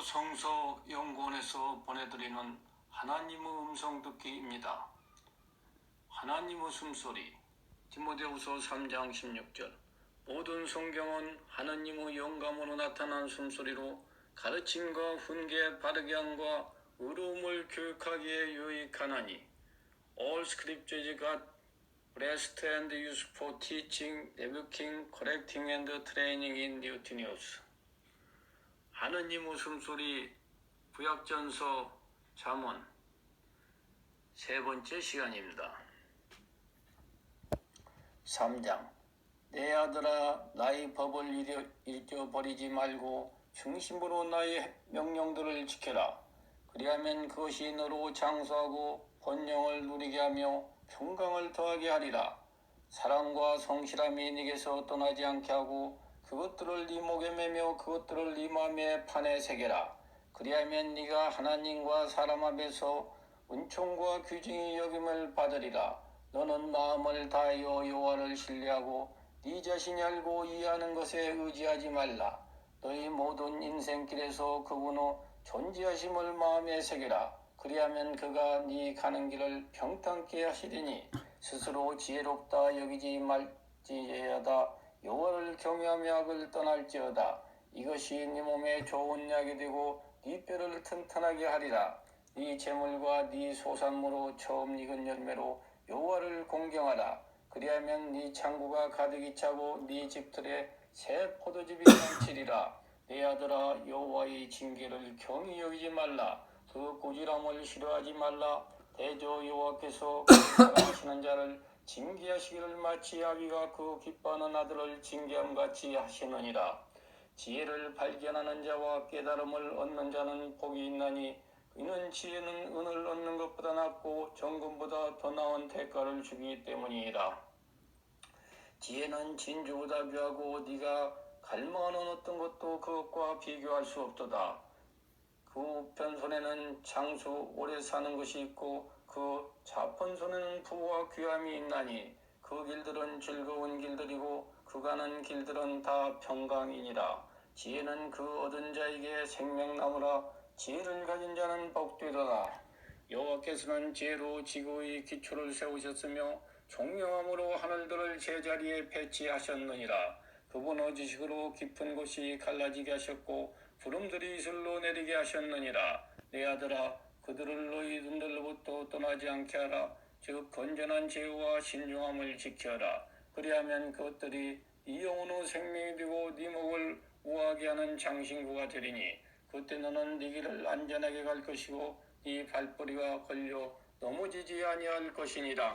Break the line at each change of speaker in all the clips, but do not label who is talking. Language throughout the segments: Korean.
성서 연구원에서 보내드리는 하나님의 음성 듣기입니다. 하나님의 숨소리 디모데후서 3장 16절 모든 성경은 하나님의 영감으로 나타난 숨소리로 가르침과 훈계 바르게 함과 의로움을 교육하기에 유익하나니 All scripture is God blessed and used for teaching, rebuking, correcting and training in dutiness. 하느님 웃음소리 구약전서 잠언 세 번째 시간입니다. 3장 내 아들아 나의 법을 잃어, 잃어버리지 말고 중심으로 나의 명령들을 지켜라. 그리하면 그것이 너로 장수하고 번영을 누리게 하며 평강을 더하게 하리라. 사랑과 성실함이 네게서 떠나지 않게 하고 그것들을 네 목에 매며 그것들을 네 마음에 판에 새겨라. 그리하면 네가 하나님과 사람 앞에서 은총과 규정의 여김을 받으리라. 너는 마음을 다하여 여호와를 신뢰하고 네 자신이 알고 이해하는 것에 의지하지 말라. 너희 모든 인생길에서 그분의 존재하심을 마음에 새겨라. 그리하면 그가 네 가는 길을 평탄케 하시리니 스스로 지혜롭다 여기지 말지어다 여호와를 경외하며 악을 떠날지어다. 이것이 네 몸에 좋은 약이 되고 네 뼈를 튼튼하게 하리라. 네 재물과 네 소산물로 처음 익은 열매로 여호와를 공경하라. 그리하면 네 창고가 가득히 차고 네 집들에 새 포도즙이 넘치리라. 내 아들아 여호와의 징계를 경히 여기지 말라. 그 꾸지람을 싫어하지 말라. 대저 여호와께서 하시는 자를 징계하시기를 마치 아비가 그 기뻐하는 아들을 징계함 같이 하시느니라. 지혜를 발견하는 자와 깨달음을 얻는 자는 복이 있나니 이는 지혜는 은을 얻는 것보다 낫고 정금보다 더 나은 대가를 주기 때문이라. 지혜는 진주보다 귀하고 네가 갈망하는 어떤 것도 그것과 비교할 수 없도다 그 우편손에는 장수 오래 사는 것이 있고 그 좌편손에는 부와 귀함이 있나니 그 길들은 즐거운 길들이고 그 가는 길들은 다 평강이니라. 지혜는 그 얻은 자에게 생명나무라. 지혜를 가진 자는 복되도다. 여호와께서는 지혜로 지구의 기초를 세우셨으며 총명함으로 하늘들을 제자리에 배치하셨느니라. 그분 어지식으로 깊은 곳이 갈라지게 하셨고 구름들이 이슬로 내리게 하셨느니라. 내 아들아 그들을 너희 눈들로부터 떠나지 않게 하라. 즉 건전한 지혜와 신중함을 지켜라. 그리하면 그것들이 네 영혼의 생명이 되고 네 목을 우하게 하는 장신구가 되리니 그때 너는 네 길을 안전하게 갈 것이고 네 발뿌리가 걸려 넘어지지 아니할 것이니라.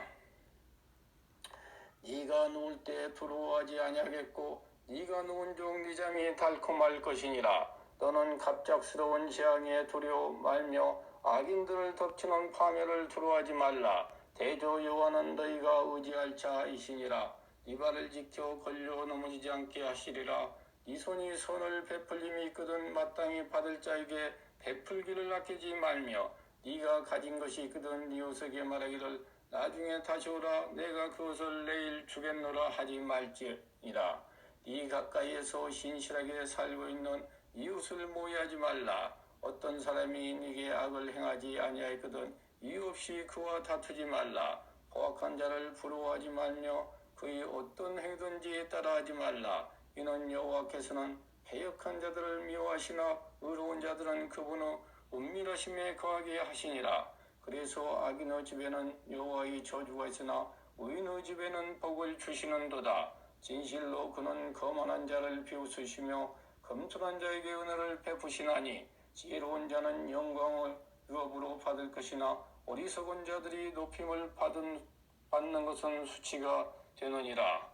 네가 누울 때 두려워하지 아니하겠고 네가 누운 중네 잠이 달콤할 것이니라 너는 갑작스러운 재앙에 두려워 말며 악인들을 덮치는 파멸을 두려워하지 말라. 대저 여호와는 너희가 의지할 자이시니라. 네 발을 지켜 걸려 넘어지지 않게 하시리라. 네 손이 손을 베풀림이 있거든 마땅히 받을 자에게 베풀기를 아끼지 말며 네가 가진 것이 있거든 네 옷에게 말하기를 나중에 다시 오라 내가 그것을 내일 주겠노라 하지 말지니라. 네 가까이에서 신실하게 살고 있는 이웃을 모의하지 말라. 어떤 사람이 네게 악을 행하지 아니하거든 이유 없이 그와 다투지 말라. 포악한 자를 부러워하지 말며 그의 어떤 행든지에 따라하지 말라. 이는 여호와께서는 해역한 자들을 미워하시나 의로운 자들은 그분의 은밀하심에 거하게 하시니라. 그래서 악인의 집에는 여호와의 저주가 있으나 의인의 집에는 복을 주시는도다. 진실로 그는 거만한 자를 비웃으시며 검소한 자에게 은혜를 베푸시나니 지혜로운 자는 영광을 유업으로 받을 것이나 어리석은 자들이 높임을 받은, 받는 것은 수치가 되느니라.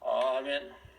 아멘.